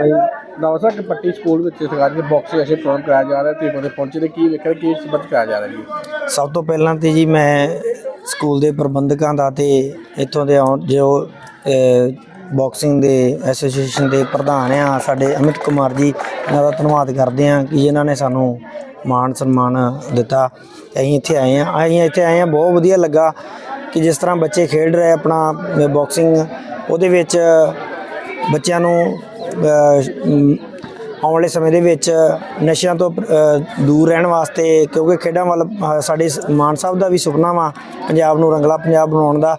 ਨਵਾਂ ਕਿ ਪੱਟੀ ਸਕੂਲ ਵਿੱਚ ਸਰਕਾਰ ਦੇ ਬਾਕਸਿੰਗ ਐਸੇ ਪ੍ਰੋਗਰਾਮ ਕਰਾਇਆ ਜਾ ਰਿਹਾ ਤੇ ਬੰਦੇ ਪਹੁੰਚੇ ਤੇ ਕੀ ਵੇਖਿਆ ਕੀ ਸਬੰਧ ਕਰਾਇਆ ਜਾ ਰਿਹਾ ਜੀ ਸਭ ਤੋਂ ਪਹਿਲਾਂ ਤੇ ਜੀ ਮੈਂ ਸਕੂਲ ਦੇ ਪ੍ਰਬੰਧਕਾਂ ਦਾ ਤੇ ਇੱਥੋਂ ਦੇ ਆਉਣ- ਜੋ ਬਾਕਸਿੰਗ ਦੇ ਐਸੋਸੀਏਸ਼ਨ ਦੇ ਪ੍ਰਧਾਨ ਆ, ਸਾਡੇ ਅਮਿਤ ਕੁਮਾਰ ਜੀ, ਇਹਨਾਂ ਦਾ ਧੰਨਵਾਦ ਕਰਦੇ ਆ ਕਿ ਜਿਨ੍ਹਾਂ ਨੇ ਸਾਨੂੰ ਮਾਣ ਸਨਮਾਨ ਦਿੱਤਾ। ਅਸੀਂ ਇੱਥੇ ਆਏ ਆ ਅਸੀਂ ਇੱਥੇ ਆਏ ਆ ਬਹੁਤ ਵਧੀਆ ਲੱਗਾ ਕਿ ਜਿਸ ਤਰ੍ਹਾਂ ਬੱਚੇ ਖੇਡ ਰਹੇ ਆਪਣਾ ਬਾਕਸਿੰਗ ਉਹਦੇ ਵਿੱਚ ਬੱਚਿਆਂ ਨੂੰ ਆਉਣ ਵਾਲੇ ਸਮੇਂ ਦੇ ਵਿੱਚ ਨਸ਼ਿਆਂ ਤੋਂ ਦੂਰ ਰਹਿਣ ਵਾਸਤੇ, ਕਿਉਂਕਿ ਖੇਡਾਂ ਵੱਲ ਸਾਡੇ ਮਾਨ ਸਾਹਿਬ ਦਾ ਵੀ ਸੁਪਨਾ ਵਾ, ਪੰਜਾਬ ਨੂੰ ਰੰਗਲਾ ਪੰਜਾਬ ਬਣਾਉਣ ਦਾ,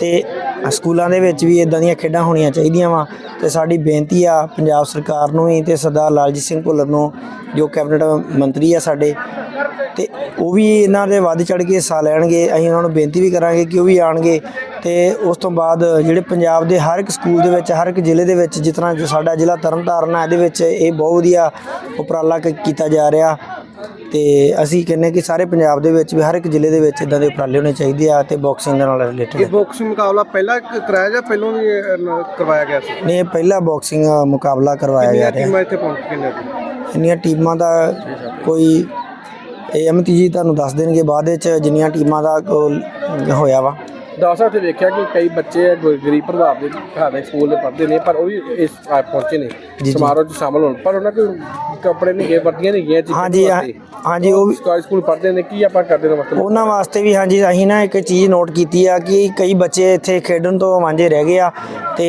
ਤੇ ਸਕੂਲਾਂ ਦੇ ਵਿੱਚ ਵੀ ਇਦਾਂ ਦੀਆਂ ਖੇਡਾਂ ਹੋਣੀਆਂ ਚਾਹੀਦੀਆਂ ਵਾ, ਤੇ ਸਾਡੀ ਬੇਨਤੀ ਆ ਪੰਜਾਬ ਸਰਕਾਰ ਨੂੰ ਵੀ ਤੇ ਸਰਦਾਰ ਲਾਲਜੀਤ ਸਿੰਘ ਭੁੱਲਰ ਨੂੰ, ਜੋ ਕੈਬਨਿਟ ਮੰਤਰੀ ਆ ਸਾਡੇ ਤੇ ਉਹ ਵੀ ਇਹਨਾਂ ਦੇ ਵੱਧ ਚੜ ਕੇ ਹਿੱਸਾ ਲੈਣਗੇ। ਅਸੀਂ ਉਹਨਾਂ ਨੂੰ ਬੇਨਤੀ ਵੀ ਕਰਾਂਗੇ ਕਿ ਉਹ ਵੀ ਆਣਗੇ ਤੇ ਉਸ ਤੋਂ ਬਾਅਦ ਜਿਹੜੇ ਪੰਜਾਬ ਦੇ ਹਰ ਇੱਕ ਸਕੂਲ ਦੇ ਵਿੱਚ ਹਰ ਇੱਕ ਜ਼ਿਲ੍ਹੇ ਦੇ ਵਿੱਚ ਤਰ੍ਹਾਂ ਜੋ ਸਾਡਾ ਜ਼ਿਲ੍ਹਾ ਤਰਨਤਾਰਨ ਹੈ ਇਹਦੇ ਵਿੱਚ ਇਹ ਬਹੁਤ ਵਧੀਆ ਉਪਰਾਲਾ ਕੀਤਾ ਜਾ ਰਿਹਾ। ਤੇ ਅਸੀਂ ਕਹਿੰਨੇ ਕਿ ਸਾਰੇ ਪੰਜਾਬ ਦੇ ਵਿੱਚ ਵੀ ਹਰ ਇੱਕ ਜ਼ਿਲ੍ਹੇ ਦੇ ਵਿੱਚ ਇਦਾਂ ਦੇ ਉਪਰਾਲੇ ਹੋਣੇ ਚਾਹੀਦੇ ਆ ਤੇ ਬਾਕਸਿੰਗ ਦੇ ਨਾਲ ਇਹ ਰਿਲੇਟਡ ਬਾਕਸਿੰਗ ਮੁਕਾਬਲਾ ਪਹਿਲਾਂ ਕਰਾਇਆ ਜਾਂ ਪਹਿਲਾਂ ਵੀ ਇਹ, ਕਰਵਾਇਆ ਗਿਆ ਸੀ? ਨੇ ਪਹਿਲਾ ਬਾਕਸਿੰਗ ਮੁਕਾਬਲਾ ਕਰਵਾਇਆ ਜਾ ਰਿਹਾ। ਟੀਮਾਂ ਇੱਥੇ ਪਹੁੰਚ ਕੇ ਨੇ? ਇੰਨੀਆਂ ਟੀਮਾਂ ਦਾ ਕੋਈ ਇਹ ਅਮਿਤ ਜੀ ਤੁਹਾਨੂੰ ਦੱਸ ਦੇਣਗੇ ਬਾਅਦ ਵਿੱਚ ਜਿੰਨੀਆਂ ਟੀਮਾਂ ਦਾ ਉਹ ਹੋਇਆ ਵਾ ਦਾਸਾ ਤੇ ਵੇਖਿਆ ਕਿ ਕਈ ਬੱਚੇ ਆ, ਗ- ਗਰੀਬ ਪ੍ਰਭਾਵ ਦੇ ਘਰ ਦੇ ਸਕੂਲ ਦੇ ਪੜ੍ਹਦੇ ਨੇ ਪਰ ਉਹ ਵੀ ਇਸ ਆ ਪਹੁੰਚੇ ਨੇ ਜੀ। ਸਮਾਰੋਹ 'ਚ ਸ਼ਾਮਲ ਹੋਣ ਪਰ ਉਹਨਾਂ ਕੋਲ ਕੱਪੜੇ ਨਹੀਂ ਗਏ ਵਰਦੀਆਂ ਨਹੀਂ ਗਈਆਂ ਹਾਂਜੀ ਹਾਂ- ਹਾਂਜੀ ਉਹ ਵੀ ਸਕੂਲ ਪੜ੍ਹਦੇ ਨੇ ਕੀ ਆਪਾਂ ਕਰਦੇ ਨੇ ਮਸਲਾ ਉਹਨਾਂ ਵਾਸਤੇ ਵੀ ਹਾਂਜੀ ਅਸੀਂ ਨਾ ਇੱਕ ਚੀਜ਼ ਨੋਟ ਕੀਤੀ ਆ ਕਿ ਕਈ ਬੱਚੇ ਇੱਥੇ ਖੇਡਣ ਤੋਂ ਵਾਂਝੇ ਰਹਿ ਗਏ ਆ ਤੇ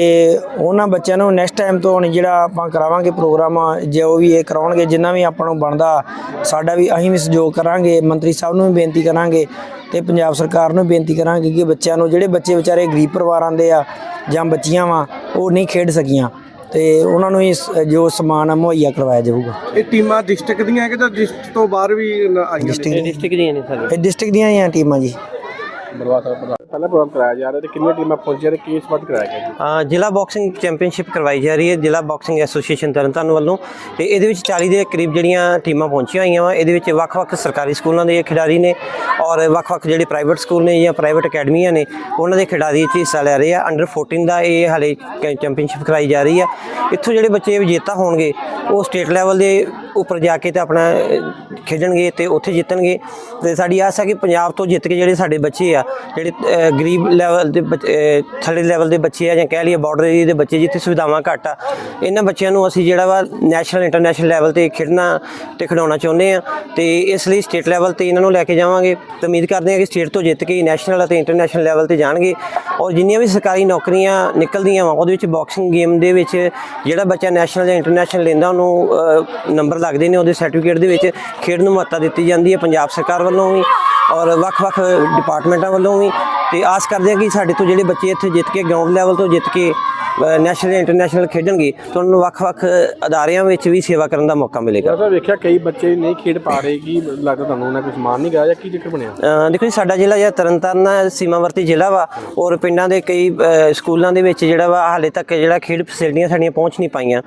ਉਹਨਾਂ ਬੱਚਿਆਂ ਨੂੰ ਨੈਕਸਟ ਟਾਈਮ ਤੋਂ ਹੁਣ ਜਿਹੜਾ ਆਪਾਂ ਕਰਾਵਾਂਗੇ ਪ੍ਰੋਗਰਾਮ ਜੋ ਵੀ ਇਹ ਕਰਾਉਣਗੇ ਜਿੰਨਾ ਵੀ ਆਪਾਂ ਨੂੰ ਬਣਦਾ ਸਾਡਾ ਵੀ ਅਸੀਂ ਵੀ ਸਹਿਯੋਗ ਕਰਾਂਗੇ ਮੰਤਰੀ ਸਾਹਿਬ ਨੂੰ ਵੀ ਬੇਨਤੀ ਕਰਾਂਗੇ ਤੇ ਪੰਜਾਬ ਸਰਕਾਰ ਨੂੰ ਬੇਨਤੀ ਕਰਾਂਗੇ ਕਿ ਬੱਚਿਆਂ ਨੂੰ ਜਿਹੜੇ ਬੱਚੇ ਵਿਚਾਰੇ ਗਰੀਬ ਪਰਿਵਾਰਾਂ ਦੇ ਆ ਜਾਂ ਬੱਚੀਆਂ ਵਾ ਉਹ ਨਹੀਂ ਖੇਡ ਸਕੀਆਂ। ਤੇ ਉਹਨਾਂ ਨੂੰ ਇਸ ਜੋ ਸਮਾਨ ਆ ਮੁਹੱਈਆ ਕਰਵਾਇਆ ਜਾਊਗਾ। ਇਹ ਟੀਮਾਂ ਡਿਸਟ੍ਰਿਕਟ ਦੀਆਂ ਹੈ ਕਿ ਜਾਂ ਡਿਸਟ੍ਰਿਕਟ ਤੋਂ ਬਾਹਰ ਵੀ ਨ- ਆਈਆਂ ਨੇ? ਡਿਸਟ੍ਰਿਕਟ ਦੀਆਂ। ਨੇ ਸਾਰੇ ਇਹ ਡਿਸਟ੍ਰਿਕਟ ਦੀਆਂ ਹੀ ਆ ਟੀਮਾਂ ਜੀ। ਪਹਿਲਾ ਪ੍ਰੋਗਰਾਮ ਕਰਾਇਆ ਜਾ ਰਿਹਾ ਤੇ ਕਿੰਨੀਆਂ ਟੀਮਾਂ ਪਹੁੰਚੀਆਂ ਤੇ ਕੀ ਸਬੰਧ ਕਰਾਇਆ ਗਿਆ ਜੀ? ਅ, ਜ਼ਿਲ੍ਹਾ ਬਾਕਸਿੰਗ ਚੈਂਪੀਅਨਸ਼ਿਪ ਕਰਵਾਈ ਜਾ ਰਹੀ ਹੈ ਜ਼ਿਲ੍ਹਾ ਬਾਕਸਿੰਗ ਐਸੋਸੀਏਸ਼ਨ ਤਰਨਤਾਰਨ ਵੱਲੋਂ। ਤੇ ਇਹਦੇ ਵਿੱਚ 40 ਦੇ ਕਰੀਬ ਜਿਹੜੀਆਂ ਟੀਮਾਂ ਪਹੁੰਚੀਆਂ ਹੋਈਆਂ ਵਾ ਇਹਦੇ ਵਿੱਚ ਵੱਖ-ਵੱਖ ਸਰਕਾਰੀ ਸਕੂਲਾਂ ਦੇ ਖਿਡਾਰੀ ਨੇ ਔਰ ਵੱਖ-ਵੱਖ ਜਿਹੜੇ ਪ੍ਰਾਈਵੇਟ ਸਕੂਲ ਨੇ ਜਾਂ ਪ੍ਰਾਈਵੇਟ ਅਕੈਡਮੀਆਂ ਨੇ ਉਹਨਾਂ ਦੇ ਖਿਡਾਰੀ ਇੱਥੇ ਹਿੱਸਾ ਲੈ ਰਹੇ ਆ। ਅੰਡਰ 14 ਦਾ ਇਹ ਹਾਲੇ ਚੈਂਪੀਅਨਸ਼ਿਪ ਕਰਾਈ ਜਾ ਰਹੀ ਆ। ਇੱਥੋਂ ਜਿਹੜੇ ਬੱਚੇ ਵਿਜੇਤਾ ਹੋਣਗੇ ਉਹ ਸਟੇਟ ਲੈਵਲ ਦੇ ਉੱਪਰ ਜਾ ਕੇ ਤੇ ਆਪਣਾ ਅ, ਖੇਡਣਗੇ ਤੇ ਉੱਥੇ ਜਿੱਤਣਗੇ। ਤੇ ਸਾਡੀ ਆਸ ਹੈ ਕਿ ਪੰਜਾਬ ਤੋਂ ਜਿੱਤ ਕੇ ਜਿਹੜੇ ਸਾਡੇ ਬੱਚੇ ਆ ਜਿਹੜੇ ਅ, ਗਰੀਬ ਲੈਵਲ ਦੇ ਬੱਚ- ਥੱਲੇ ਲੈਵਲ ਦੇ ਬੱਚੇ ਆ ਜਾਂ ਕਹਿ ਲਈਏ ਬਾਰਡਰ ਏਰੀਆ ਦੇ ਬੱਚੇ ਜਿੱਥੇ ਸੁਵਿਧਾਵਾਂ ਘੱਟ ਆ, ਇਹਨਾਂ ਬੱਚਿਆਂ ਨੂੰ ਅਸੀਂ ਜਿਹੜਾ ਵਾ ਨੈਸ਼ਨਲ ਇੰਟਰਨੈਸ਼ਨਲ ਲੈਵਲ ਤੇ ਖੇਡਣਾ ਤੇ ਖਿਡਾਉਣਾ ਚਾਹੁੰਦੇ ਆ ਤੇ ਇਸ ਲਈ ਸਟੇਟ ਲੈਵਲ ਤੇ ਇਹਨਾਂ ਨੂੰ ਲੈ ਕੇ ਜਾਵਾਂਗੇ। ਤੇ ਉਮੀਦ ਕਰਦੇ ਹਾਂ ਕਿ ਸਟੇਟ ਤੋਂ ਜਿੱਤ ਕੇ ਨੈਸ਼ਨਲ ਅਤੇ ਇੰਟਰਨੈਸ਼ਨਲ ਲੈਵਲ ਤੇ ਜਾਣਗੇ ਔਰ ਜਿੰਨੀਆਂ ਵੀ ਸਰਕਾਰੀ ਨੌਕਰੀਆਂ ਨਿਕਲਦੀਆਂ ਵਾ, ਉਹਦੇ ਵਿੱਚ ਬਾਕਸਿੰਗ ਗੇਮ ਦੇ ਵਿੱਚ ਜਿਹੜਾ ਬੱਚਾ ਨੈਸ਼ਨਲ ਜਾਂ ਇੰਟਰਨੈਸ਼ਨਲ ਲੈਂਦਾ, ਉਹਨੂੰ ਨੰਬਰ ਲੱਗਦੇ ਨੇ, ਉਹਦੇ ਸਰਟੀਫਿਕੇਟ ਦੇ ਵਿੱਚ ਖੇਡ ਨੂੰ ਮਹੱਤਤਾ ਦਿੱਤੀ ਜਾਂਦੀ ਹੈ ਪੰਜਾਬ ਸਰਕਾਰ ਵੱਲੋਂ ਵੀ ਔਰ ਵੱਖ-ਵੱਖ ਡਿਪਾਰਟਮੈਂਟਾਂ ਵੱਲੋਂ ਵੀ। ਤੇ ਆਸ ਕਰਦੇ ਹਾਂ ਕਿ ਸਾਡੇ ਤੋਂ ਜਿਹੜੇ ਬੱਚੇ ਇੱਥੇ ਜਿੱਤ ਕੇ ਗਰਾਊਂਡ ਲੈਵਲ ਤੋਂ ਜਿੱਤ ਕੇ ਨੈਸ਼ਨਲ ਇੰਟਰਨੈਸ਼ਨਲ ਖੇਡਣਗੇ ਤਾਂ ਉਹਨਾਂ ਨੂੰ ਵੱਖ-ਵੱਖ ਅਦਾਰਿਆਂ ਵਿੱਚ ਵੀ ਸੇਵਾ ਕਰਨ ਦਾ ਮੌਕਾ ਮਿਲੇਗਾ। ਦਾਸਾ ਵੇਖਿਆ ਕਈ ਬੱਚੇ ਨਹੀਂ ਖੇਡ ਪਾ ਰਹੇ ਕੀ ਲੱਗਦਾ ਤੁਹਾਨੂੰ ਉਹਨਾਂ ਕੋਈ ਸਮਾਨ ਨਹੀਂ ਗਿਆ ਜਾਂ ਕੀ ਚੱਕਰ ਬਣਿਆ? ਦੇਖੋ ਜੀ ਸਾਡਾ ਜ਼ਿਲ੍ਹਾ ਜਿਹੜਾ ਤਰਨਤਾਰਨ ਸੀਮਾਵਰਤੀ ਜ਼ਿਲ੍ਹਾ ਵਾ ਔਰ ਪਿੰਡਾਂ ਦੇ ਕਈ ਸਕੂਲਾਂ ਦੇ ਵਿੱਚ ਜਿਹੜਾ ਵਾ ਹਾਲੇ ਤੱਕ ਜਿਹੜਾ ਖੇਡ ਫੈਸਿਲਿਟੀਆਂ ਸਾਡੀਆਂ ਪਹੁੰਚ ਨਹੀਂ ਪਾਈਆਂ।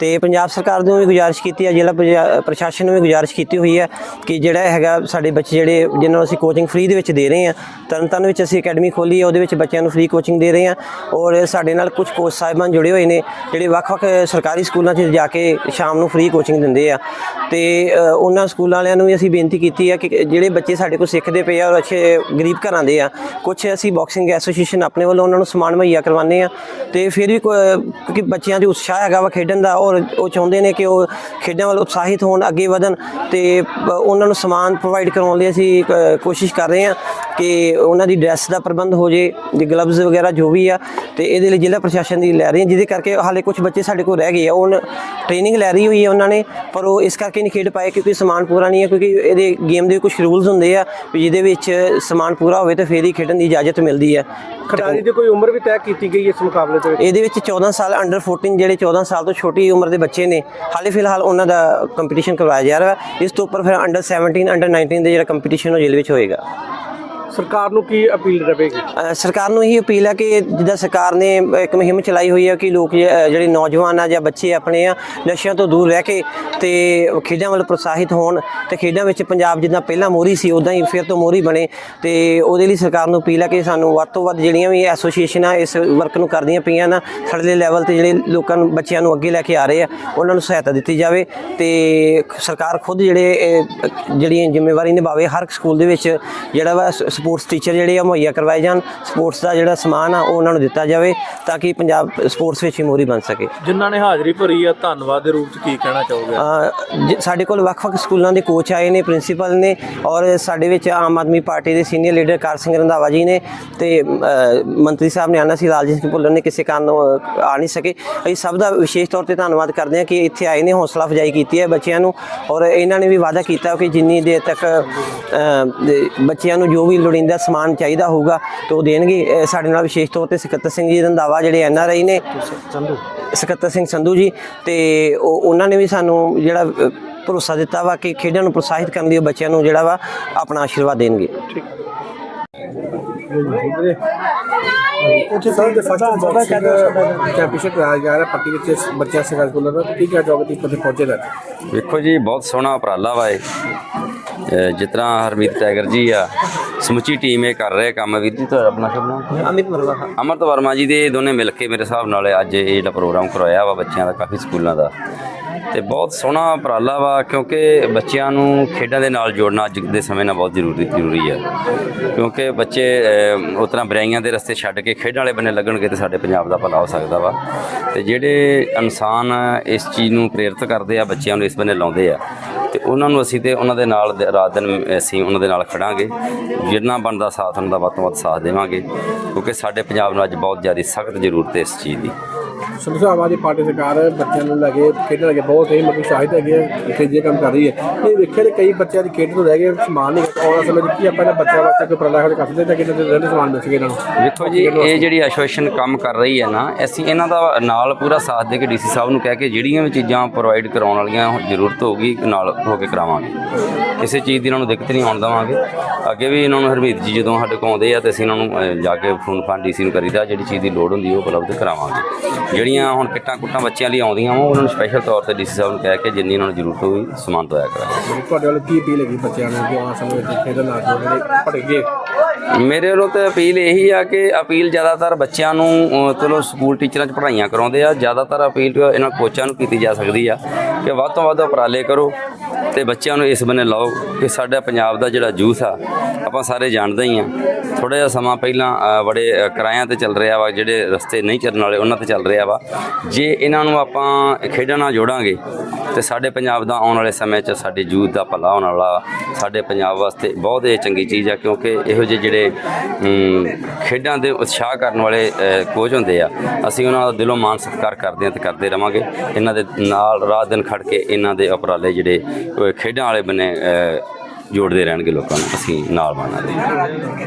ਤੇ ਪੰਜਾਬ ਸਰਕਾਰ ਨੂੰ ਵੀ ਗੁਜ਼ਾਰਿਸ਼ ਕੀਤੀ ਹੈ, ਜ਼ਿਲ੍ਹਾ ਪ੍ਰਜਾ- ਪ੍ਰਸ਼ਾਸਨ ਨੂੰ ਵੀ ਗੁਜ਼ਾਰਿਸ਼ ਕੀਤੀ ਹੋਈ ਹੈ ਕਿ ਜਿਹੜਾ ਹੈਗਾ ਸਾਡੇ ਬੱਚੇ ਜਿਹੜੇ ਜਿਨ੍ਹਾਂ ਨੂੰ ਅਸੀਂ ਕੋਚਿੰਗ ਫ੍ਰੀ ਦੇ ਵਿੱਚ ਦੇ ਰਹੇ ਹਾਂ, ਤਰਨਤਾਰਨ ਵਿੱਚ ਅਸੀਂ ਅਕੈਡਮੀ ਖੋਲੀ ਹੈ, ਉਹਦੇ ਵਿੱਚ ਬੱਚਿਆਂ ਨੂੰ ਫ੍ਰੀ ਕੋਚਿੰਗ ਦੇ ਰਹੇ ਹਾਂ ਔਰ ਸਾਡੇ ਨਾਲ ਕੁਝ ਕੋਚ ਸਾਹਿਬਾਨ ਜੁੜੇ ਹੋਏ ਨੇ, ਜਿਹੜੇ ਵੱਖ-ਵੱਖ ਸਰਕਾਰੀ ਸਕੂਲਾਂ 'ਚ ਜਾ ਕੇ ਸ਼ਾਮ ਨੂੰ ਫ੍ਰੀ ਕੋਚਿੰਗ ਦਿੰਦੇ ਆ। ਤੇ ਉਹਨਾਂ ਸਕੂਲਾਂ ਵਾਲਿਆਂ ਨੂੰ ਵੀ ਅਸੀਂ ਬੇਨਤੀ ਕੀਤੀ ਹੈ ਕਿ ਜਿਹੜੇ ਬੱਚੇ ਸਾਡੇ ਕੋਲ ਸਿੱਖਦੇ ਪਏ ਆ ਔਰ ਅੱਛੇ ਗਰੀਬ ਘਰਾਂ ਦੇ ਆ ਕੁਝ ਅਸੀਂ ਬਾਕਸਿੰਗ ਐਸੋਸੀਏਸ਼ਨ ਆਪਣੇ ਵੱਲੋਂ ਉਹਨਾਂ ਨੂੰ ਸਮਾਨ ਮੁਹੱਈਆ ਕਰਵਾਉਂਦੇ ਆ ਤੇ ਫਿਰ ਵੀ ਕੋ- ਕਿਉਂਕਿ ਬੱਚਿਆਂ 'ਚ ਉਤਸ਼ਾਹ ਹੈਗਾ ਵਾ ਖੇਡਣ ਦਾ, ਉਹ ਔਰ ਉਹ ਚਾਹੁੰਦੇ ਨੇ ਕਿ ਉਹ ਖੇਡਾਂ ਵੱਲ ਉਤਸ਼ਾਹਿਤ ਹੋਣ, ਅੱਗੇ ਵਧਣ ਤੇ ਉਹਨਾਂ ਨੂੰ ਸਮਾਨ ਪ੍ਰੋਵਾਈਡ ਕਰਾਉਣ ਲਈ ਅਸੀਂ ਕੋਸ਼ਿਸ਼ ਕਰ ਰਹੇ ਹਾਂ ਕਿ ਉਹਨਾਂ ਦੀ ਡਰੈਸ ਦਾ ਪ੍ਰਬੰਧ ਹੋ ਜੇ ਦੀ ਗਲਵਜ਼ ਵਗੈਰਾ ਜੋ ਵੀ ਆ ਤੇ ਇਹਦੇ ਲਈ ਜ਼ਿਲ੍ਹਾ ਪ੍ਰਸ਼ਾਸਨ ਦੀ ਲੈ ਰਹੇ ਹਾਂ ਜਿਹਦੇ ਕਰਕੇ ਹਾਲੇ ਕੁਝ ਬੱਚੇ ਸਾਡੇ ਕੋਲ ਰਹਿ ਗਏ ਆ। ਉਹ ਟ੍ਰੇਨਿੰਗ ਲੈ ਰਹੀ ਹੋਈ ਹੈ ਉਹਨਾਂ ਨੇ ਪਰ ਉਹ ਇਸ ਕਰਕੇ ਨਹੀਂ ਖੇਡ ਪਾਏ ਕਿਉਂਕਿ ਸਮਾਨ ਪੂਰਾ ਨਹੀਂ ਹੈ ਕਿਉਂਕਿ ਇਹਦੇ ਗੇਮ ਦੇ ਕੁਝ ਰੂਲਸ ਹੁੰਦੇ ਆ ਵੀ ਜਿਹਦੇ ਵਿੱਚ ਸਮਾਨ ਪੂਰਾ ਹੋਵੇ ਤਾਂ ਫੇਰ ਹੀ ਖੇਡਣ ਦੀ ਇਜਾਜ਼ਤ ਮਿਲਦੀ ਹੈ। ਖਿਡਾਰੀ ਦੀ ਕੋਈ ਉਮਰ ਵੀ ਤੈਅ ਕੀਤੀ ਗਈ ਇਸ ਮੁਕਾਬਲੇ ਦੇ ਵਿੱਚ? ਇਹਦੇ ਵਿੱਚ 14 ਸਾਲ ਅੰਡਰ 14 ਜਿਹੜੇ 14 ਸਾਲ ਤੋਂ ਛੋਟੀ ਉਮਰ ਦੇ ਬੱਚੇ ਨੇ ਹਾਲੇ ਫਿਲਹਾਲ ਉਹਨਾਂ ਦਾ ਕੰਪੀਟੀਸ਼ਨ ਕਰਵਾਇਆ ਜਾ ਰਿਹਾ ਹੈ। ਇਸ ਤੋਂ ਉੱਪਰ ਫਿਰ ਅੰਡਰ 17 ਅੰਡਰ 19 ਦੇ ਜਿਹੜਾ ਕੰਪੀਟੀਸ਼ਨ ਉਹ ਜ਼ਿਲ੍ਹੇ ਵਿੱਚ ਹੋਏਗਾ। ਸਰਕਾਰ ਨੂੰ ਕੀ ਅਪੀਲ ਰਹੇਗੀ? ਸਰਕਾਰ ਨੂੰ ਇਹੀ ਅਪੀਲ ਹੈ ਕਿ ਜਿੱਦਾਂ ਸਰਕਾਰ ਨੇ ਇੱਕ ਮੁਹਿੰਮ ਚਲਾਈ ਹੋਈ ਹੈ ਕਿ ਲੋਕ ਜਿਹੜੇ ਨੌਜਵਾਨ ਆ ਜਾਂ ਬੱਚੇ ਆਪਣੇ ਆ ਨਸ਼ਿਆਂ ਤੋਂ ਦੂਰ ਰਹਿ ਕੇ ਤੇ ਖੇਡਾਂ ਵੱਲ ਪ੍ਰੋਤਸਾਹਿਤ ਹੋਣ ਤੇ ਖੇਡਾਂ ਵਿੱਚ ਪੰਜਾਬ ਜਿੱਦਾਂ ਪਹਿਲਾਂ ਮੋਹਰੀ ਸੀ ਉਦਾਂ ਹੀ ਫਿਰ ਤੋਂ ਮੋਹਰੀ ਬਣੇ ਤੇ ਉਹਦੇ ਲਈ ਸਰਕਾਰ ਨੂੰ ਅਪੀਲ ਹੈ ਕਿ ਸਾਨੂੰ ਵੱਧ ਤੋਂ ਵੱਧ ਜਿਹੜੀਆਂ ਵੀ ਐਸੋਸੀਏਸ਼ਨਾਂ ਇਸ ਵਰਕ ਨੂੰ ਕਰਦੀਆਂ ਪਈਆਂ ਨਾ ਥੜਲੇ ਲੈਵਲ ਤੇ ਜਿਹੜੇ ਲੋਕਾਂ ਨੂੰ ਬੱਚਿਆਂ ਨੂੰ ਅੱਗੇ ਲੈ ਕੇ ਆ ਰਹੇ ਆ ਉਹਨਾਂ ਨੂੰ ਸਹਾਇਤਾ ਦਿੱਤੀ ਜਾਵੇ ਤੇ ਸਰਕਾਰ ਖੁਦ ਜਿਹੜੇ ਇਹ, ਜਿਹੜੀਆਂ ਜ਼ਿੰਮੇਵਾਰੀ ਨਿਭਾਵੇ ਹਰ ਸਕੂਲ ਦੇ ਵਿੱਚ ਜਿਹੜਾ ਵਾ ਸਪੋਰਟਸ ਟੀਚਰ ਜਿਹੜੇ ਆ ਮੁਹੱਈਆ ਕਰਵਾਏ ਜਾਣ। ਸਪੋਰਟਸ ਦਾ ਜਿਹੜਾ ਸਮਾਨ ਆ ਉਹ ਉਹਨਾਂ ਨੂੰ ਦਿੱਤਾ ਜਾਵੇ ਤਾਂ ਕਿ ਪੰਜਾਬ ਸਪੋਰਟਸ ਵਿੱਚ ਹੀ ਮੋਹਰੀ ਬਣ ਸਕੇ। ਜਿਨ੍ਹਾਂ ਨੇ ਹਾਜ਼ਰੀ ਭਰੀ ਆ ਧੰਨਵਾਦ ਦੇ ਰੂਪ ਚ ਕੀ ਕਹਿਣਾ ਚਾਹੋਗੇ? ਸਾਡੇ ਕੋਲ ਵੱਖ-ਵੱਖ ਸਕੂਲਾਂ ਦੇ ਕੋਚ ਆਏ ਨੇ ਪ੍ਰਿੰਸੀਪਲ ਨੇ ਔਰ ਸਾਡੇ ਵਿੱਚ ਆਮ ਆਦਮੀ ਪਾਰਟੀ ਦੇ ਸੀਨੀਅਰ ਲੀਡਰ ਕਰ ਸਿੰਘ ਰੰਧਾਵਾ ਜੀ ਨੇ ਤੇ ਮੰਤਰੀ ਸਾਹਿਬ ਨੇ ਆਣਾ ਸੀ ਲਾਲਜੀਤ ਸਿੰਘ ਭੁੱਲਰ ਨੇ ਕਿਸੇ ਕਾਰਨ ਆ ਨਹੀਂ ਸਕੇ। ਅਸੀਂ ਸਭ ਦਾ ਵਿਸ਼ੇਸ਼ ਤੌਰ ਤੇ ਧੰਨਵਾਦ ਕਰਦੇ ਹਾਂ ਕਿ ਇੱਥੇ ਆਏ ਨੇ ਹੌਸਲਾ ਅਫਜ਼ਾਈ ਕੀਤੀ ਹੈ ਬੱਚਿਆਂ ਨੂੰ ਔਰ ਇਹਨਾਂ ਨੇ ਵੀ ਵਾਅਦਾ ਕੀਤਾ ਕਿ ਜਿੰਨੀ ਦੇਰ ਤੱਕ ਬੱਚਿਆਂ ਨੂੰ ਜੋ ਵੀ ਲੋੜੀਂਦਾ ਸਮਾਨ ਚਾਹੀਦਾ ਹੋਊਗਾ ਤੇ ਉਹ ਦੇਣਗੇ। ਸਾਡੇ ਨਾਲ ਵਿਸ਼ੇਸ਼ ਤੌਰ ਤੇ ਸਕੱਤਰ ਸਿੰਘ ਜੀ ਰੰਧਾਵਾ ਜਿਹੜੇ ਐਨ ਆਰ ਆਈ ਨੇ। ਸਕੱਤਰ ਸਿੰਘ ਸੰਧੂ ਜੀ ਤੇ ਉਹ ਉਹਨਾਂ ਨੇ ਵੀ ਸਾਨੂੰ ਜਿਹੜਾ ਭਰੋਸਾ ਦਿੱਤਾ ਵਾ ਕਿ ਖੇਡਾਂ ਨੂੰ ਪ੍ਰੋਤਸਾਹਿਤ ਕਰਨ ਲਈ ਉਹ ਬੱਚਿਆਂ ਨੂੰ ਜਿਹੜਾ ਵਾ ਆਪਣਾ ਆਸ਼ੀਰਵਾਦ ਦੇਣਗੇ। ਉੱਥੇ ਸਰ ਦੇ ਫਸਟ ਬਾਕਸਿੰਗ ਚੈਂਪੀਅਨਸ਼ਿਪ ਕਰਾਇਆ ਜਾ ਰਿਹਾ ਪੱਟੀ ਵਿੱਚ ਬੱਚਿਆਂ ਸਰਕਾਰੀ ਸਕੂਲਾਂ ਦਾ। ਕੀ ਕਹਿ ਉੱਥੇ ਪਹੁੰਚੇ ਦਾ? ਵੇਖੋ ਜੀ ਬਹੁਤ ਸੋਹਣਾ ਉਪਰਾਲਾ ਵਾ ਇਹ। ਜਿਸ ਤਰ੍ਹਾਂ ਹਰਮੀਤ ਟੈਗਰ ਜੀ ਆ ਸਮੁੱਚੀ ਟੀਮ ਇਹ ਕਰ ਰਹੇ ਕੰਮ। ਵੀਰ ਜੀ ਤੁਹਾਡਾ ਆਪਣਾ ਸ਼ੁਭ ਨਾਮ? ਅਮਿਤ ਮਰਵਾ ਅਮਰਤ ਵਰਮਾ ਜੀ ਦੇ ਦੋਨੇ ਮਿਲ ਕੇ ਮੇਰੇ ਹਿਸਾਬ ਨਾਲ ਅੱਜ ਇਹ ਜਿਹੜਾ ਪ੍ਰੋਗਰਾਮ ਕਰਵਾਇਆ ਵਾ ਬੱਚਿਆਂ ਦਾ ਕਾਫੀ ਸਕੂਲਾਂ ਦਾ। ਤੇ ਬਹੁਤ ਸੋਹਣਾ ਉਪਰਾਲਾ ਵਾ ਕਿਉਂਕਿ ਬੱਚਿਆਂ ਨੂੰ ਖੇਡਾਂ ਦੇ ਨਾਲ ਜੋੜਨਾ ਅੱਜ ਦੇ ਸਮੇਂ ਨਾਲ ਬਹੁਤ ਜ਼ਰੂਰੀ ਜ਼ਰੂਰੀ ਹੈ ਕਿਉਂਕਿ ਬੱਚੇ ਅਹ, ਉਸ ਤਰ੍ਹਾਂ ਬੁਰਾਈਆਂ ਦੇ ਰਸਤੇ ਛੱਡ ਕੇ ਖੇਡਾਂ ਵਾਲੇ ਬੰਨੇ ਲੱਗਣਗੇ ਤੇ ਸਾਡੇ ਪੰਜਾਬ ਦਾ ਭਲਾ ਹੋ ਸਕਦਾ ਵਾ। ਤੇ ਜਿਹੜੇ ਇਨਸਾਨ ਇਸ ਚੀਜ਼ ਨੂੰ ਪ੍ਰੇਰਿਤ ਕਰਦੇ ਆ ਬੱਚਿਆਂ ਨੂੰ ਇਸ ਬੰਨੇ ਲਾਉਂਦੇ ਆ ਤੇ ਉਹਨਾਂ ਨੂੰ ਅਸੀਂ ਤੇ ਉਹਨਾਂ ਦੇ ਨਾਲ ਰਾਤ ਦਿਨ ਅਸੀਂ ਉਹਨਾਂ ਦੇ ਨਾਲ ਖੜਾਂਗੇ ਜਿੰਨਾ ਬਣਦਾ ਸਾਥ ਉਹਨਾਂ ਦਾ ਵੱਧ ਤੋਂ ਵੱਧ ਸਾਥ ਦੇਵਾਂਗੇ ਕਿਉਂਕਿ ਸਾਡੇ ਪੰਜਾਬ ਨੂੰ ਅੱਜ ਬਹੁਤ ਜ਼ਿਆਦਾ ਸਖਤ ਜ਼ਰੂਰਤ ਹੈ ਇਸ ਚੀਜ਼ ਦੀ। ਆਮ ਆਦਮੀ ਪਾਰਟੀ ਸਰਕਾਰ ਬੱਚਿਆਂ ਨੂੰ ਲੈ ਕੇ ਖੇਡਣ ਲੱਗੇ ਬਹੁਤ ਹੀ ਮਤਲਬ ਸ਼ਾਹਿਦ ਹੈਗੇ ਕਿ ਜੇ ਕੰਮ ਕਰ ਰਹੀ ਹੈ। ਇਹ ਵੇਖਿਆ ਕਿ ਕਈ ਬੱਚਿਆਂ ਦੀ ਖੇਡ ਤੋਂ ਰਹਿ ਗਏ ਸਮਾਨ ਨਹੀਂ ਆਉਣਾ ਸਮਝ ਕੀ ਆਪਾਂ ਇਹਨਾਂ ਬੱਚਿਆਂ ਵਾਸਤੇ ਕੋਈ ਪ੍ਰਲਾ ਕਰ ਸਕਦੇ ਤਾਂ ਕਿ ਇਹਨਾਂ ਦੇ ਰਹਿੰਦੇ ਸਮਾਨ ਮਿਲ ਸਕੇ ਇਹਨਾਂ ਨੂੰ। ਵੇਖੋ ਜੀ ਇਹ ਜਿਹੜੀ ਐਸੋਸੀਏਸ਼ਨ ਕੰਮ ਕਰ ਰਹੀ ਹੈ ਨਾ ਅਸੀਂ ਇਹਨਾਂ ਦਾ ਨਾਲ ਪੂਰਾ ਸਾਥ ਦੇ ਕੇ ਡੀਸੀ ਸਾਹਿਬ ਨੂੰ ਕਹਿ ਕੇ ਜਿਹੜੀਆਂ ਵੀ ਚੀਜ਼ਾਂ ਪ੍ਰੋਵਾਈਡ ਕਰਾਉਣ ਵਾਲੀਆਂ ਜ਼ਰੂਰਤ ਹੋਊਗੀ ਨਾਲ ਹੋ ਕੇ ਕਰਾਵਾਂਗੇ। ਕਿਸੇ ਚੀਜ਼ ਦੀ ਇਹਨਾਂ ਨੂੰ ਦਿੱਕਤ ਨਹੀਂ ਆਉਣ ਦੇਵਾਂਗੇ। ਅੱਗੇ ਵੀ ਇਹਨਾਂ ਨੂੰ ਹਰਮੀਤ ਜੀ ਜਦੋਂ ਸਾਡੇ ਕੋਲ ਆਉਂਦੇ ਆ ਤੇ ਅਸੀਂ ਇਹਨਾਂ ਨੂੰ ਜਾ ਕੇ ਫੋਨ ਫਾਨ ਡੀਸੀ ਨੂੰ ਕਰੀਦਾ ਜਿਹੜੀ ਚੀਜ਼ ਦੀ ਲੋੜ ਹੁੰਦੀ ਉਹ ਉਪਲਬਧ ਕਰਾਵਾਂਗੇ। ਜਿਹੜੀਆਂ ਹੁਣ ਕਿੱਟਾਂ ਕੁੱਟਾਂ ਬੱਚਿਆਂ ਲਈ ਆਉਂਦੀਆਂ ਵਾ ਉਹਨਾਂ ਨੂੰ ਸਪੈਸ਼ਲ ਤੌਰ ਤੇ ਡੀਸੀ ਸਾਹਿਬ ਨੂੰ ਕਹਿ ਕੇ ਜਿੰਨੀ ਇਹਨਾਂ ਨੂੰ ਜ਼ਰੂਰਤ ਹੋਈ ਸਮਾਨ ਦਵਾਇਆ ਕਰਾਂਗੇ। ਤੁਹਾਡੇ ਵੱਲੋਂ ਕੀ ਅਪੀਲ ਹੈਗੀ ਬੱਚਿਆਂ ਨੂੰ ਕਿ ਆਉਣ ਸਮੇਂ ਵਿੱਚ ਖੇਡਣ ਨਾਲ ਜਿਹੜੇ ਭਟਕੇ ਮੇਰੇ ਵੱਲੋਂ ਤਾਂ ਅਪੀਲ ਇਹੀ ਆ ਕਿ ਅਪੀਲ ਜ਼ਿਆਦਾਤਰ ਬੱਚਿਆਂ ਨੂੰ ਚਲੋ ਸਕੂਲ ਟੀਚਰਾਂ 'ਚ ਪੜ੍ਹਾਈਆਂ ਕਰਾਉਂਦੇ ਆ ਜ਼ਿਆਦਾਤਰ ਅਪੀਲ ਇਹਨਾਂ ਕੋਚਾਂ ਨੂੰ ਕੀਤੀ ਜਾ ਸਕਦੀ ਆ ਕਿ ਵੱਧ ਤੋਂ ਵੱਧ ਉਪਰਾਲੇ ਕਰੋ ਤੇ ਬੱਚਿਆਂ ਨੂੰ ਇਸ ਬੰਨੇ ਲਾਓ ਕਿ ਸਾਡਾ ਪੰਜਾਬ ਦਾ ਜਿਹੜਾ ਜੂਸ ਆ ਆਪਾਂ ਸਾਰੇ ਜਾਣਦੇ ਹੀ ਆ। ਥੋੜਾ ਜਿਹਾ ਸਮਾਂ ਪਹਿਲਾਂ ਬੜੇ ਅਹ, ਕਿਰਾਇਆਂ ਤੇ ਚੱਲ ਰਿਹਾ ਵਾ ਜਿਹੜੇ ਰਸਤੇ ਨਹੀਂ ਚੱਲਣ ਵਾਲੇ ਉਹਨਾਂ ਤੇ ਚੱਲ ਰਿਹਾ ਵਾ। ਜੇ ਇਹਨਾਂ ਨੂੰ ਆਪਾਂ ਖੇਡਾਂ ਨਾਲ ਜੋੜਾਂਗੇ ਤੇ ਸਾਡੇ ਪੰਜਾਬ ਦਾ ਆਉਣ ਵਾਲੇ ਸਮੇਂ 'ਚ ਸਾਡੇ ਯੂਥ ਦਾ ਭਲਾ ਹੋਣ ਵਾਲਾ ਸਾਡੇ ਪੰਜਾਬ ਵਾਸਤੇ ਬਹੁਤ ਇਹ ਚੰਗੀ ਚੀਜ਼ ਆ ਕਿਉਂਕਿ ਇਹੋ ਜਿਹੇ ਜਿਹੜੇ ਖੇਡਾਂ ਦੇ ਉਤਸ਼ਾਹ ਕਰਨ ਵਾਲੇ ਕੋਚ ਹੁੰਦੇ ਆ ਅਸੀਂ ਉਹਨਾਂ ਦਾ ਦਿਲੋਂ ਮਾਣ ਸਤਿਕਾਰ ਕਰਦੇ ਹਾਂ ਤੇ ਕਰਦੇ ਰਵਾਂਗੇ। ਇਹਨਾਂ ਦੇ ਨਾਲ ਰਾਤ ਦਿਨ ਖੜ ਕੇ ਇਹਨਾਂ ਦੇ ਉਪਰਾਲੇ ਜਿਹੜੇ ਖੇਡਾਂ ਵਾਲੇ ਬੰਨੇ ਜੋੜਦੇ ਰਹਿਣਗੇ ਲੋਕਾਂ ਨੂੰ ਅਸੀਂ ਨਾਲ ਬਣਾਂਗੇ